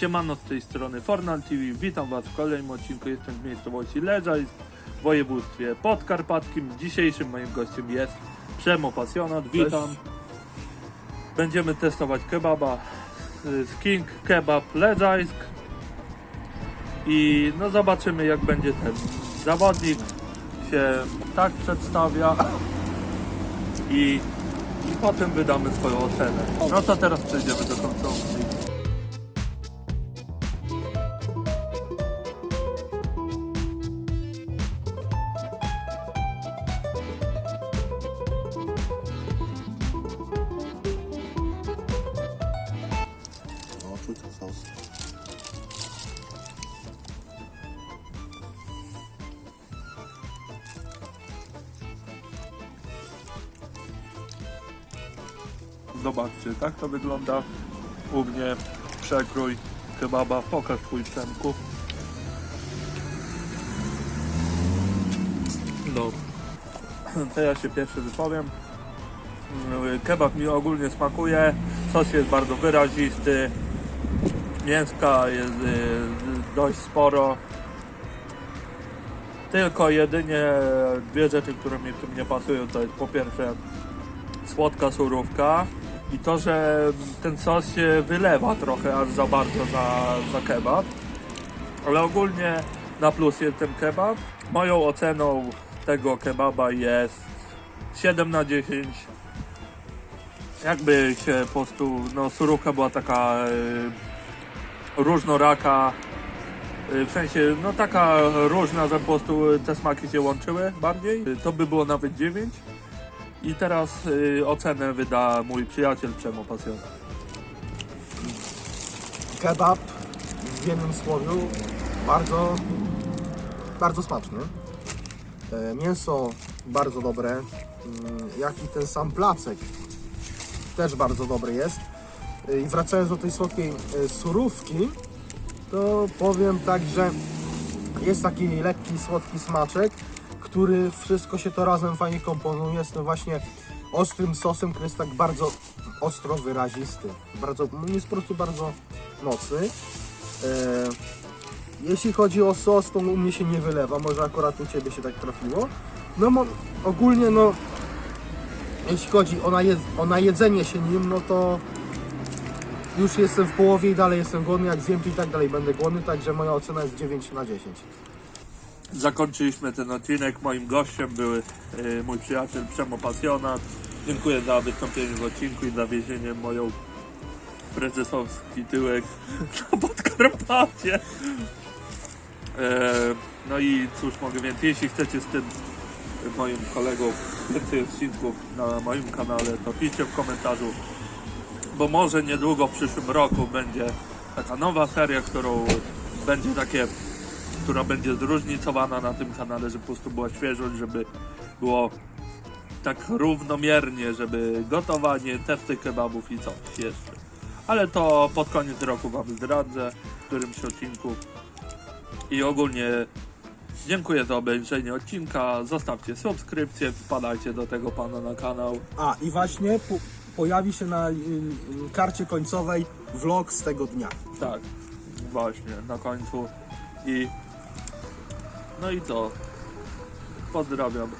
Siemano z tej strony Fornal TV, witam Was w kolejnym odcinku, jestem w miejscowości Leżajsk w województwie podkarpackim. Dzisiejszym moim gościem jest Przemo Pasjonat, witam. Będziemy testować kebaba z King Kebab Leżajsk i no zobaczymy jak będzie ten zawodnik się tak przedstawia i, i potem wydamy swoją ocenę. No to teraz przejdziemy do końcówki. Ten sos. Zobaczcie, tak to wygląda u mnie przekrój kebaba. Pokaż twój Przemku. No, to ja się pierwszy wypowiem. Mm, Kebab mi ogólnie smakuje, sos jest bardzo wyrazisty, mięska jest y, dość sporo. Tylko jedynie dwie rzeczy, które mi w tym nie pasują, to jest po pierwsze słodka surówka i to, że ten sos się wylewa trochę aż za bardzo za, za kebab. Ale ogólnie na plus jest ten kebab. Moją oceną tego kebaba jest 7 na 10. Jakby się po prostu, no surówka była taka y, różnoraka, y, w sensie, no taka różna, że po prostu te smaki się łączyły bardziej. To by było nawet 9. I teraz y, ocenę wyda mój przyjaciel Przemo Pasjonat. Kebab w jednym słowie bardzo, bardzo smaczny. E, Mięso bardzo dobre, mm, jak i ten sam placek też bardzo dobry jest. E, I wracając do tej słodkiej e, surówki, to powiem tak, że jest taki lekki, słodki smaczek, który wszystko się to razem fajnie komponuje z tym właśnie ostrym sosem, który jest tak bardzo ostro wyrazisty. Bardzo, jest po prostu bardzo mocny. E, jeśli chodzi o sos, to u mnie się nie wylewa, może akurat u Ciebie się tak trafiło. No ogólnie no, jeśli chodzi o, najedz, o najedzenie się nim, no to już jestem w połowie i dalej jestem głodny, jak zjem i tak dalej będę głodny, także moja ocena jest 9 na 10. Zakończyliśmy ten odcinek. Moim gościem był y, mój przyjaciel Przemo Pasjonat. Dziękuję za wystąpienie w odcinku i za wiezienie moją prezesowski tyłek na Podkarpacie. E, no i cóż mogę więcej, jeśli chcecie z tym moim kolegą więcej odcinków na moim kanale, to piszcie w komentarzu, bo może niedługo w przyszłym roku będzie taka nowa seria, którą będzie takie, która będzie zróżnicowana na tym kanale, żeby po prostu była świeżość, żeby było tak równomiernie, żeby gotowanie, testy kebabów i coś jeszcze. Ale to pod koniec roku Wam zdradzę w którymś odcinku. I ogólnie dziękuję za obejrzenie odcinka. Zostawcie subskrypcję, wpadajcie do tego pana na kanał. A i właśnie po, pojawi się na y, y, karcie końcowej vlog z tego dnia. Tak, właśnie, na końcu. I no i co? Pozdrawiam